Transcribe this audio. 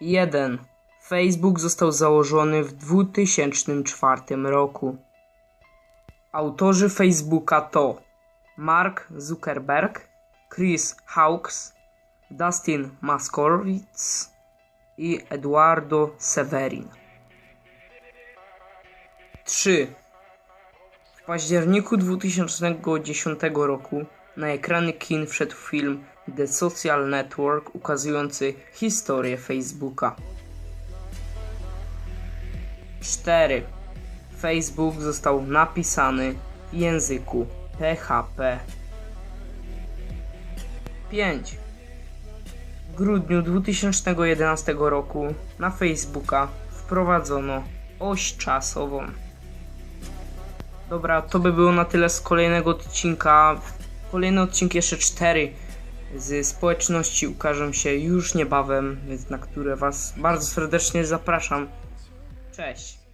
1. Facebook został założony w 2004 roku. Autorzy Facebooka to Mark Zuckerberg, Chris Hawkes, Dustin Maskorowicz i Eduardo Severin. 3. W październiku 2010 roku na ekrany kin wszedł film The Social Network ukazujący historię Facebooka. 4. Facebook został napisany w języku PHP. 5. W grudniu 2011 roku na Facebooka wprowadzono oś czasową. Dobra, to by było na tyle z kolejnego odcinka. Kolejne odcinki, jeszcze cztery z społeczności ukażą się już niebawem, więc na które Was bardzo serdecznie zapraszam. Cześć!